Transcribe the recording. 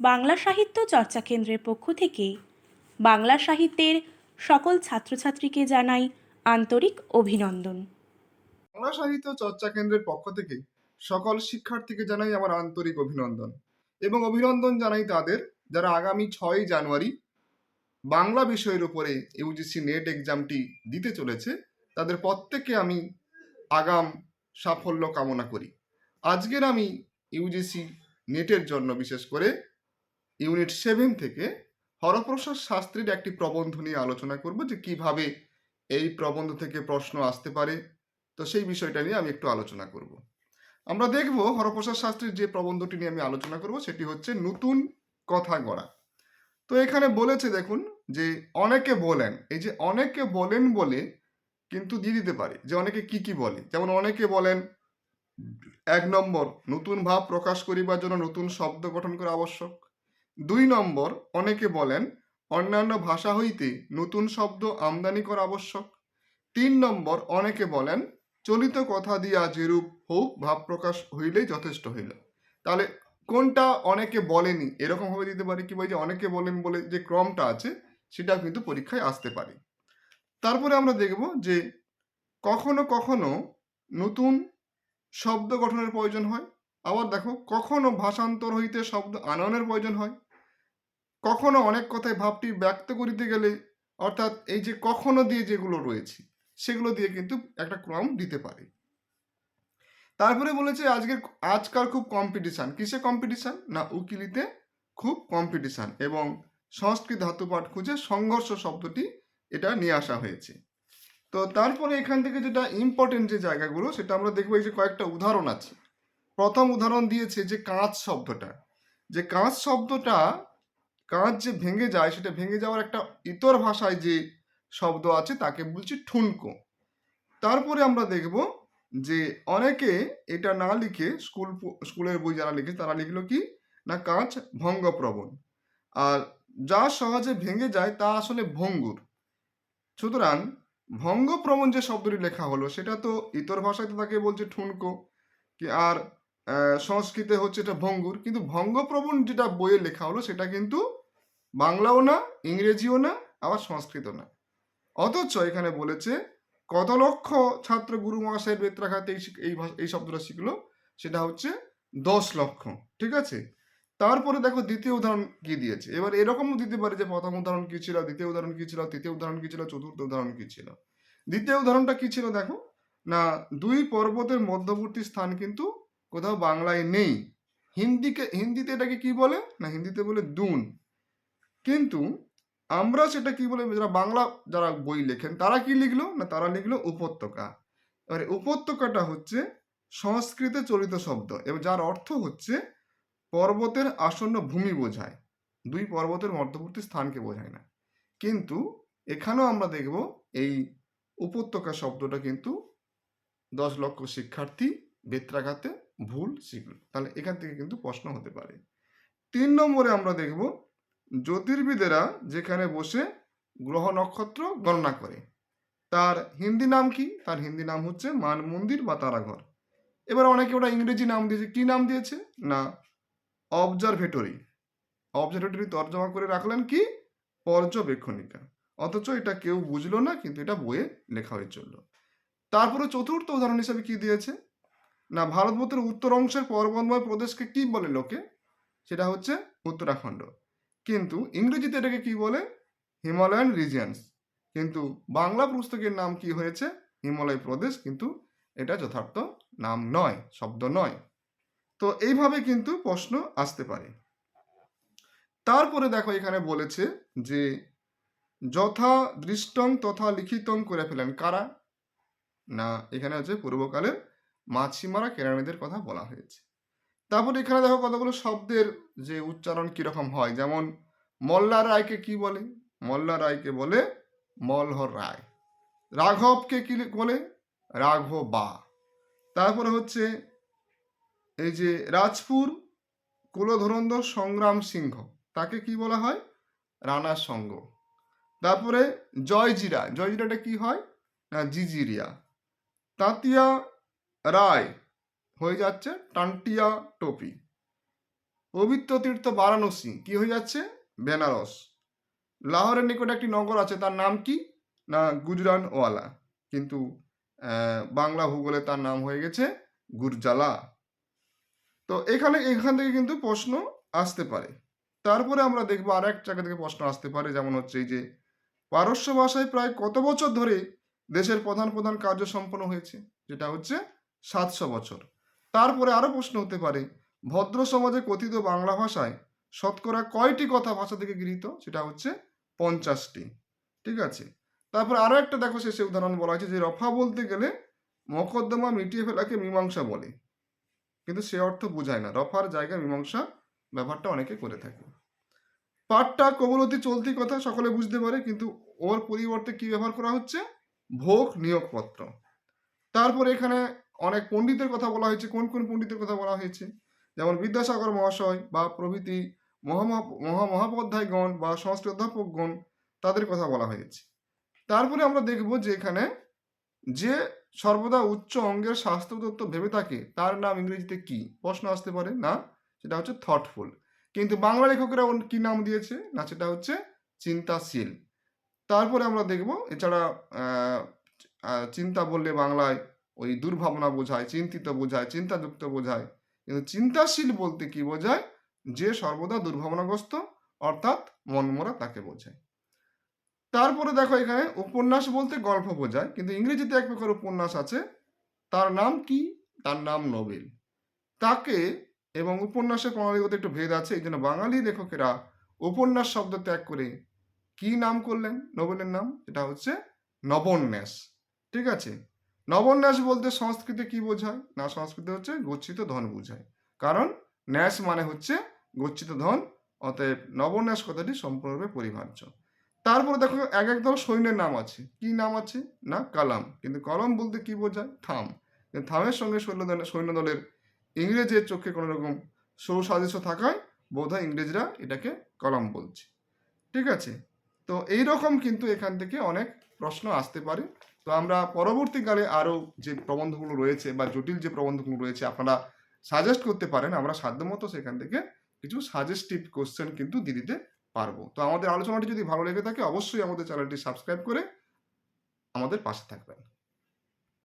বাংলা সাহিত্য চর্চা কেন্দ্রের পক্ষ থেকে বাংলা সাহিত্যের সকল ছাত্রছাত্রীকে জানাই আন্তরিক অভিনন্দন। বাংলা সাহিত্য চর্চা কেন্দ্রের পক্ষ থেকে সকল শিক্ষার্থীকে জানাই আমার আন্তরিক অভিনন্দন এবং অভিনন্দন জানাই তাদের যারা আগামী ছয়ই জানুয়ারি বাংলা বিষয়ের উপরে ইউজিসি নেট এক্সামটি দিতে চলেছে, তাদের প্রত্যেককে আমি আগাম সাফল্য কামনা করি। আজকের আমি ইউজিসি নেটের জন্য বিশেষ করে ইউনিট সেভেন থেকে হরপ্রসাদ শাস্ত্রীর একটি প্রবন্ধ নিয়ে আলোচনা করব যে কীভাবে এই প্রবন্ধ থেকে প্রশ্ন আসতে পারে। তো সেই বিষয়টা নিয়ে আমি একটু আলোচনা করব। আমরা দেখব হরপ্রসাদ শাস্ত্রীর যে প্রবন্ধটি নিয়ে আমি আলোচনা করব সেটি হচ্ছে নতুন কথা গড়া। তো এখানে বলেছে দেখুন যে অনেকে বলেন, এই যে অনেকে বলেন বলে কিন্তু দিয়ে দিতে পারে, যে অনেকে কি কি বলে। যেমন অনেকে বলেন, এক নম্বর, নতুন ভাব প্রকাশ করিবার জন্য নতুন শব্দ গঠন করা আবশ্যক। দুই নম্বর, অনেকে বলেন, অন্যান্য ভাষা হইতে নতুন শব্দ আমদানি করা আবশ্যক। তিন নম্বর, অনেকে বলেন, চলিত কথা দিয়া যেরূপ হোক ভাব প্রকাশ হইলেই যথেষ্ট হইল। তাহলে কোনটা অনেকে বলেনি, এরকম ভাবে দিতে পারি কি যে অনেকে বলেন বলে যে ক্রমটা আছে, সেটা কিন্তু পরীক্ষায় আসতে পারে। তারপরে আমরা দেখব যে কখনো কখনো নতুন শব্দ গঠনের প্রয়োজন হয়। আবার দেখো, কখনো ভাষান্তর হইতে শব্দ আনয়নের প্রয়োজন হয়। কখনো অনেক কথায় ভাবটি ব্যক্ত করিতে গেলে, অর্থাৎ এই যে কখনো দিয়ে যেগুলো রয়েছে, সেগুলো দিয়ে কিন্তু একটা ক্রম দিতে পারে। তারপরে বলেছে, আজকের আজকাল খুব কম্পিটিশান কিসে কম্পিটিশান না, উকিলিতে খুব কম্পিটিশান এবং সংস্কৃত ধাতু পাঠ খুঁজে সংঘর্ষ শব্দটি এটা নিয়ে আসা হয়েছে। তো তারপরে এখান থেকে যেটা ইম্পর্টেন্ট যে জায়গাগুলো, সেটা আমরা দেখব এই যে কয়েকটা উদাহরণ আছে। প্রথম উদাহরণ দিয়েছে যে কাঁচ শব্দটা। যে কাঁচ শব্দটা কাঁচ যে ভেঙে যায়, সেটা ভেঙে যাওয়ার একটা ইতর ভাষায় যে শব্দ আছে, তাকে বলছি ঠুনকো। তারপরে আমরা দেখব যে অনেকে এটা না লিখে স্কুল স্কুলের বই যারা লিখে, তারা লিখলো কি? না কাঁচ ভঙ্গপ্রবণ। আর যা সহজে ভেঙে যায়, তা আসলে ভঙ্গুর। সুতরাং ভঙ্গপ্রবণ যে শব্দটি লেখা হলো, সেটা তো ইতর ভাষায় তো তাকে বলছে ঠুনকো। কি আর সংস্কৃতে হচ্ছে এটা ভঙ্গুর। কিন্তু ভঙ্গপ্রবণ যেটা বইয়ে লেখা হলো, সেটা কিন্তু বাংলাও না, ইংরেজিও না, আবার সংস্কৃত না। অথচ এখানে বলেছে কত লক্ষ ছাত্র গুরু মহাশয়ের বেত্রাঘাতে এই এই শব্দটা শিখলো, সেটা হচ্ছে দশ লক্ষ, ঠিক আছে? তারপরে দেখো দ্বিতীয় উদাহরণ কি দিয়েছে? এবার এরকমও দিতে পারে যে প্রথম উদাহরণ কি ছিল, দ্বিতীয় উদাহরণ কি ছিল, তৃতীয় উদাহরণ কি ছিল, চতুর্থ উদাহরণ কি ছিল? দ্বিতীয় উদাহরণটা কি ছিল দেখো? না, দুই পর্বতের মধ্যবর্তী স্থান কিন্তু কোথাও বাংলায় নেই। হিন্দিকে, হিন্দিতে এটাকে কি বলে? না, হিন্দিতে বলে দুন। কিন্তু আমরা সেটা কি বলে, যারা বাংলা, যারা বই লেখেন, তারা কি লিখলো? না, তারা লিখলো উপত্যকা। এবারে উপত্যকাটা হচ্ছে সংস্কৃতে চলিত শব্দ। এবং যার অর্থ হচ্ছে পর্বতের আসন্ন ভূমি বোঝায়। দুই পর্বতের মধ্যবর্তী স্থানকে বোঝায় না। কিন্তু এখানেও আমরা দেখব এই উপত্যকা শব্দটা কিন্তু দশ লক্ষ শিক্ষার্থী বেত্রাঘাতে ভুল শিখল। তাহলে এখান থেকে কিন্তু প্রশ্ন হতে পারে। তিন নম্বরে আমরা দেখব জ্যোতির্বিদেরা যেখানে বসে গ্রহ নক্ষত্র গণনা করে। তার হিন্দি নাম কি? তার হিন্দি নাম হচ্ছে মান মন্দির বা তারাঘর। এবার অনেকে ওটা ইংরেজি নাম দিয়েছে। কি নাম দিয়েছে? না অবজারভেটরি অবজারভেটরি তর্জমা করে রাখলেন কি? পর্যবেক্ষণিকা। অথচ এটা কেউ বুঝলো না, কিন্তু এটা বইয়ে লেখা হয়ে চলল তারপরে চতুর্থ উদাহরণ হিসেবে কি দিয়েছে? না, ভারতবর্ষের উত্তর অংশের পর্বতময় প্রদেশকে কি বলে লোকে? সেটা হচ্ছে উত্তরাখণ্ড। কিন্তু ইংরেজিতে এটাকে কি বলে? হিমালয়ান রিজিয়ন্স কিন্তু বাংলা পুস্তকের নাম কি হয়েছে? হিমালয় প্রদেশ। কিন্তু এটা যথার্থ নাম নয়, শব্দ নয়। তো এইভাবে কিন্তু প্রশ্ন আসতে পারে। তারপরে দেখো এখানে বলেছে যে যথা দৃষ্টং তথা লিখিতং করে ফেলেন কারা? না, এখানে হচ্ছে পূর্বকালের মাছিমারা কেরানিদের কথা বলা হয়েছে। তারপর এখানে দেখো কতগুলো শব্দের যে উচ্চারণ কীরকম হয়। যেমন মল্লা রায়কে কি বলে? মল্লা রায়কে বলে মলহর রায়। রাঘবকে কি বলে? রাঘব। বা তারপরে হচ্ছে এই যে রাজপুর কুলধরন্দর সংগ্রাম সিংহ। তাকে কি বলা হয়? রানা সঙ্গ তারপরে জয়জিরা। জয়জিরাটা কি হয়? না, জিজিরিয়া। তাঁতিয়া রায়। হয়ে যাচ্ছে টান্টিয়া টপি। পবিত্র তীর্থ বারাণসী, কি হয়ে যাচ্ছে? বেনারস। লাহোরের নিকট একটি নগর আছে, তার নাম কি? না, গুজরানওয়ালা। কিন্তু বাংলা ভূগোলে তার নাম হয়ে গেছে গুরজালা। তো এখানে, এখান থেকে কিন্তু প্রশ্ন আসতে পারে। তারপরে আমরা দেখব আর এক জায়গা থেকে প্রশ্ন আসতে পারে, যেমন হচ্ছে এই যে, পারস্য ভাষায় প্রায় কত বছর ধরে দেশের প্রধান প্রধান কার্য সম্পন্ন হয়েছে? যেটা হচ্ছে সাতশো বছর। তারপরে আরও প্রশ্ন হতে পারে, ভদ্র সমাজে কথিত বাংলা ভাষায় শতকরা কয়টি কথা ভাষা থেকে গৃহীত? সেটা হচ্ছে পঞ্চাশটি। ঠিক আছে? তারপর আরও একটা দেখো শেষে উদাহরণ বলা হয়েছে যে রফা বলতে গেলে মকদ্দমা মিটিয়ে ফেলাকে মীমাংসা বলে। কিন্তু সে অর্থ বোঝায় না। রফার জায়গায় মীমাংসা ব্যাপারটা অনেকে করে থাকে। পাঠটা কবলতি চলতি কথা, সকলে বুঝতে পারে, কিন্তু ওর পরিবর্তে কি ব্যবহার করা হচ্ছে? ভোগ নিয়োগপত্র। তারপর এখানে অনেক পণ্ডিতের কথা বলা হয়েছে, কোন কোন পণ্ডিতের কথা বলা হয়েছে? যেমন বিদ্যাসাগর মহাশয় বা প্রভৃতি মহা মহা মহাপধ্যায়গণ বা সংস্কৃত অধ্যাপকগণ, তাদের কথা বলা হয়েছে। তারপরে আমরা দেখব যে এখানে যে সর্বদা উচ্চ অঙ্গের শাস্ত্রতত্ত্ব ভেবে থাকে, তার নাম ইংরেজিতে কি? প্রশ্ন আসতে পারে, না? সেটা হচ্ছে থটফুল কিন্তু বাংলা লেখকেরা কি নাম দিয়েছে? না, সেটা হচ্ছে চিন্তাশীল। তারপরে আমরা দেখব, এছাড়া চিন্তা বললে বাংলায় ওই দুর্ভাবনা বোঝায়, চিন্তিত বোঝায়, চিন্তাযুক্ত বোঝায়। কিন্তু চিন্তাশীল বলতে কি বোঝায়? যে সর্বদা দুর্ভাবনাগ্রস্ত, অর্থাৎ মনমরা তাকে বোঝায়। তারপরে দেখো এখানে উপন্যাস বলতে গল্প বোঝায়, কিন্তু ইংরেজিতে এক প্রকার উপন্যাস আছে, তার নাম কি? তার নাম নোবেল। তাকে এবং উপন্যাসের প্রণালীগত একটু ভেদ আছে, এই জন্য বাঙালি লেখকেরা উপন্যাস শব্দ ত্যাগ করে কি নাম করলেন? নোবেলের নাম? এটা হচ্ছে নবন্যাস। ঠিক আছে? নবন্যাস বলতে সংস্কৃতে কি বোঝায়? না, সংস্কৃতে হচ্ছে গচ্ছিত ধন বোঝায়। কারণ ন্যাস মানে হচ্ছে গচ্ছিত ধন, অতএব নবন্যাস কথাটি সম্পূর্ণরূপে পরিহার্য তারপরে দেখো এক এক দল সৈন্যের নাম আছে। কি নাম আছে? না, কালাম। কিন্তু কলম বলতে কি বোঝায়? থাম। থামের সঙ্গে সৈন্য সৈন্য দলের ইংরেজের চোখে কোনো রকম সৌসাদৃশ্য থাকায় বোধহয় ইংরেজরা এটাকে কলম বলছে। ঠিক আছে? তো এই রকম কিন্তু এখান থেকে অনেক প্রশ্ন আসতে পারে। তো আমরা পরবর্তীকালে আরও যে প্রবন্ধগুলো রয়েছে বা জটিল যে প্রবন্ধগুলো রয়েছে, আপনারা সাজেস্ট করতে পারেন। আমরা সাধ্যমতো সেখান থেকে কিছু সাজেস্টিভ কোশ্চেন কিন্তু দিতে পারব। তো আমাদের আলোচনাটি যদি ভালো লেগে থাকে, অবশ্যই আমাদের চ্যানেলটি সাবস্ক্রাইব করে আমাদের পাশে থাকবেন।